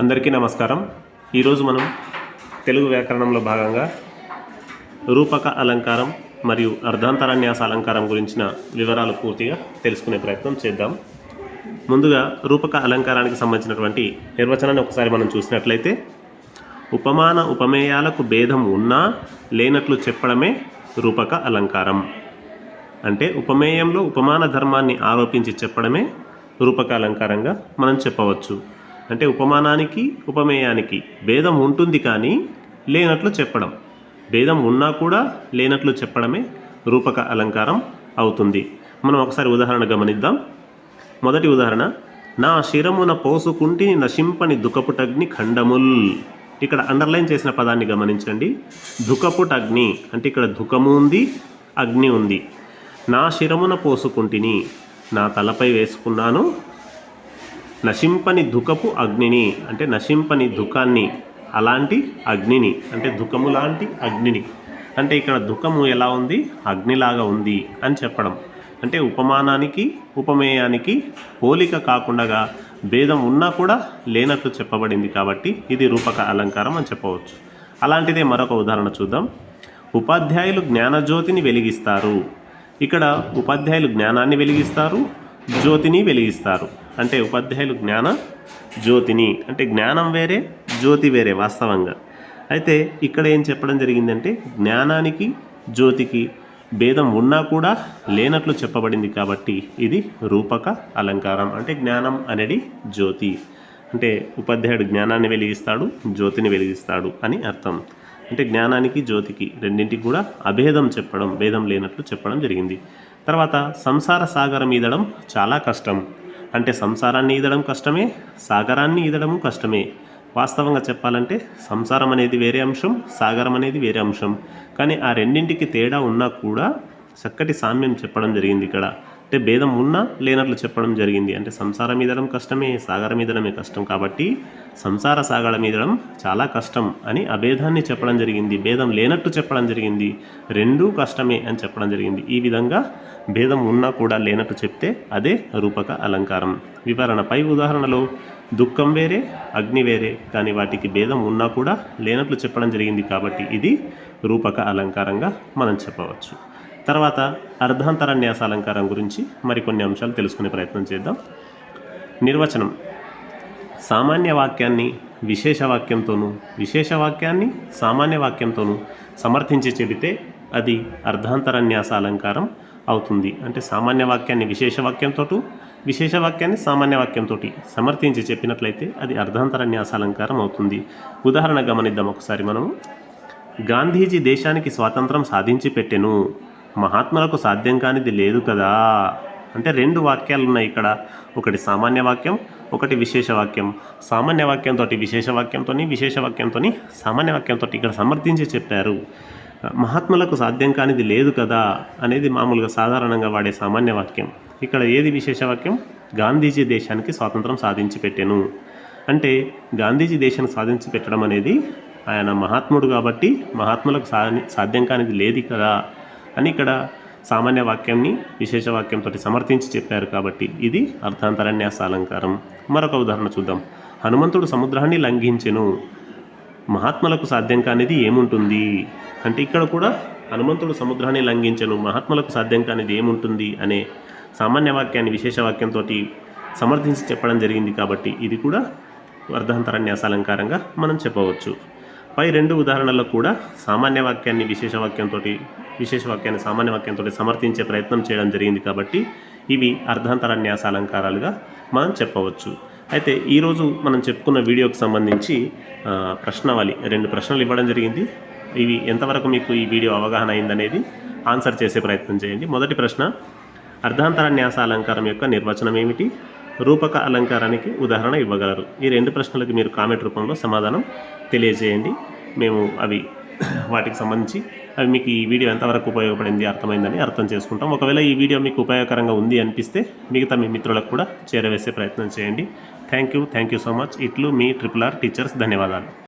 అందరికీ నమస్కారం. ఈరోజు మనం తెలుగు వ్యాకరణంలో భాగంగా రూపక అలంకారం మరియు అర్ధాంతరాన్యాస అలంకారం గురించిన వివరాలు పూర్తిగా తెలుసుకునే ప్రయత్నం చేద్దాం. ముందుగా రూపక అలంకారానికి సంబంధించినటువంటి నిర్వచనాన్ని ఒకసారి మనం చూసినట్లయితే ఉపమాన ఉపమేయాలకు భేదం ఉన్నా లేనట్లు చెప్పడమే రూపక అలంకారం. అంటే ఉపమేయంలో ఉపమాన ధర్మాన్ని ఆరోపించి చెప్పడమే రూపక అలంకారంగా మనం చెప్పవచ్చు. అంటే ఉపమానానికి ఉపమేయానికి భేదం ఉంటుంది కానీ లేనట్లు చెప్పడం. భేదం ఉన్నా కూడా లేనట్లు చెప్పడమే రూపక అలంకారం అవుతుంది. మనం ఒకసారి ఉదాహరణ గమనిద్దాం. మొదటి ఉదాహరణ నా శిరమున పోసుకుంటిని నశింపని దుఃఖపుటగ్ని ఖండముల్. ఇక్కడ అండర్లైన్ చేసిన పదాన్ని గమనించండి. దుఃఖపుటగ్ని అంటే ఇక్కడ దుఃఖము ఉంది అగ్ని ఉంది. నా శిరమున పోసుకుంటిని నా తలపై వేసుకున్నాను నశింపని దుఃఖపు అగ్నిని అంటే నశింపని దుఃఖాన్ని అలాంటి అగ్నిని అంటే దుఃఖము లాంటి అగ్నిని. అంటే ఇక్కడ దుఃఖము ఎలా ఉంది? అగ్నిలాగా ఉంది అని చెప్పడం. అంటే ఉపమానానికి ఉపమేయానికి పోలిక కాకుండా భేదం ఉన్నా కూడా లేనట్లు చెప్పబడింది కాబట్టి ఇది రూపక అలంకారం అని చెప్పవచ్చు. అలాంటిదే మరొక ఉదాహరణ చూద్దాం. ఉపాధ్యాయులు జ్ఞానజ్యోతిని వెలిగిస్తారు. ఇక్కడ ఉపాధ్యాయులు జ్ఞానాన్ని వెలిగిస్తారు జ్యోతిని వెలిగిస్తారు. అంటే ఉపాధ్యాయులు జ్ఞాన జ్యోతిని. అంటే జ్ఞానం వేరే జ్యోతి వేరే వాస్తవంగా. అయితే ఇక్కడ ఏం చెప్పడం జరిగిందంటే జ్ఞానానికి జ్యోతికి భేదం ఉన్నా కూడా లేనట్లు చెప్పబడింది కాబట్టి ఇది రూపక అలంకారం. అంటే జ్ఞానం అనేది జ్యోతి. అంటే ఉపాధ్యాయుడు జ్ఞానాన్ని వెలిగిస్తాడు జ్యోతిని వెలిగిస్తాడు అని అర్థం. అంటే జ్ఞానానికి జ్యోతికి రెండింటికి కూడా అభేదం చెప్పడం భేదం లేనట్లు చెప్పడం జరిగింది. తర్వాత సంసార సాగరం ఈదడం చాలా కష్టం. అంటే సంసారాన్ని ఈదడం కష్టమే సాగరాన్ని ఈదడము కష్టమే. వాస్తవంగా చెప్పాలంటే సంసారం అనేది వేరే అంశం సాగరం అనేది వేరే అంశం. కానీ ఆ రెండింటికి తేడా ఉన్నా కూడా చక్కటి సామ్యం చెప్పడం జరిగింది ఇక్కడ. అంటే భేదం ఉన్నా లేనట్లు చెప్పడం జరిగింది. అంటే సంసారం ఈదడం కష్టమే సాగరం ఈదడమే కష్టం కాబట్టి సంసార సాగర ఈదడం చాలా కష్టం అని అభేదాన్ని చెప్పడం జరిగింది. భేదం లేనట్టు చెప్పడం జరిగింది. రెండూ కష్టమే అని చెప్పడం జరిగింది. ఈ విధంగా భేదం ఉన్నా కూడా లేనట్టు చెప్తే అదే రూపక అలంకారం. వివరణ పై ఉదాహరణలో దుఃఖం వేరే అగ్ని వేరే కానీ వాటికి భేదం ఉన్నా కూడా లేనట్లు చెప్పడం జరిగింది కాబట్టి ఇది రూపక అలంకారంగా మనం చెప్పవచ్చు. తర్వాత అర్ధాంతరన్యాస అలంకారం గురించి మరికొన్ని అంశాలు తెలుసుకునే ప్రయత్నం చేద్దాం. నిర్వచనం. సామాన్య వాక్యాన్ని విశేష వాక్యంతోనూ విశేష వాక్యాన్ని సామాన్య వాక్యంతోనూ సమర్థించి చెబితే అది అర్ధాంతరన్యాస అలంకారం అవుతుంది. అంటే సామాన్య వాక్యాన్ని విశేష వాక్యంతో విశేష వాక్యాన్ని సామాన్య వాక్యంతో సమర్థించి చెప్పినట్లయితే అది అర్ధాంతరన్యాస అలంకారం అవుతుంది. ఉదాహరణ గమనిద్దాం ఒకసారి మనము. గాంధీజీ దేశానికి స్వాతంత్రం సాధించి పెట్టెను మహాత్ములకు సాధ్యం కానిది లేదు కదా? అంటే రెండు వాక్యాలు ఉన్నాయి ఇక్కడ. ఒకటి సామాన్య వాక్యం ఒకటి విశేష వాక్యం. సామాన్య వాక్యంతో విశేష వాక్యంతో విశేష వాక్యంతో సామాన్య వాక్యంతో ఇక్కడ సమర్థించి చెప్పారు. మహాత్ములకు సాధ్యం కానిది లేదు కదా? అనేది మామూలుగా సాధారణంగా వాడే సామాన్య వాక్యం. ఇక్కడ ఏది విశేష వాక్యం? గాంధీజీ దేశానికి స్వాతంత్రం సాధించి పెట్టెను. అంటే గాంధీజీ దేశాన్ని సాధించి పెట్టడం అనేది ఆయన మహాత్ముడు కాబట్టి మహాత్ములకు సాధ్యం కానిది లేదు కదా? అని ఇక్కడ సామాన్య వాక్యాన్ని విశేష వాక్యంతో సమర్థించి చెప్పారు కాబట్టి ఇది అర్థాంతరన్యాస అలంకారం. మరొక ఉదాహరణ చూద్దాం. హనుమంతుడు సముద్రాన్ని లంఘించెను. మహాత్మలకు సాధ్యం కానిది ఏముంటుంది? అంటే ఇక్కడ కూడా హనుమంతుడు సముద్రాన్ని లంఘించను మహాత్ములకు సాధ్యం కానిది ఏముంటుంది అనే సామాన్య వాక్యాన్ని విశేష వాక్యంతో సమర్థించి చెప్పడం జరిగింది కాబట్టి ఇది కూడా అర్ధాంతరన్యాస అలంకారంగా మనం చెప్పవచ్చు. పై రెండు ఉదాహరణల్లో కూడా సామాన్య వాక్యాన్ని విశేష వాక్యంతో విశేష వాక్యాన్ని సామాన్య వాక్యంతో సమర్థించే ప్రయత్నం చేయడం జరిగింది కాబట్టి ఇవి అర్ధాంతరన్యాస అలంకారాలుగా మనం చెప్పవచ్చు. అయితే ఈరోజు మనం చెప్పుకున్న వీడియోకి సంబంధించి ప్రశ్నవళి ప్రశ్నావళి రెండు ప్రశ్నలు ఇవ్వడం జరిగింది. ఇవి ఎంతవరకు మీకు ఈ వీడియో అవగాహన అయిందనేది ఆన్సర్ చేసే ప్రయత్నం చేయండి. మొదటి ప్రశ్న అర్ధాంతరన్యాస అలంకారం యొక్క నిర్వచనం ఏమిటి? రూపక అలంకారానికి ఉదాహరణ ఇవ్వగలరు. ఈ రెండు ప్రశ్నలకు మీరు కామెంట్ రూపంలో సమాధానం తెలియజేయండి. మేము అవి వాటికి సంబంధించి అవి మీకు ఈ వీడియో ఎంతవరకు ఉపయోగపడింది అర్థమైందని అర్థం చేసుకుంటాం. ఒకవేళ ఈ వీడియో మీకు ఉపయోగకరంగా ఉంది అనిపిస్తే మిగతా మీ మిత్రులకు కూడా చేరవేసే ప్రయత్నం చేయండి. Thank you thank you so much ఇట్లు మీ ట్రిపుల్ ఆర్ టీచర్స్ ధన్యవాదాలు.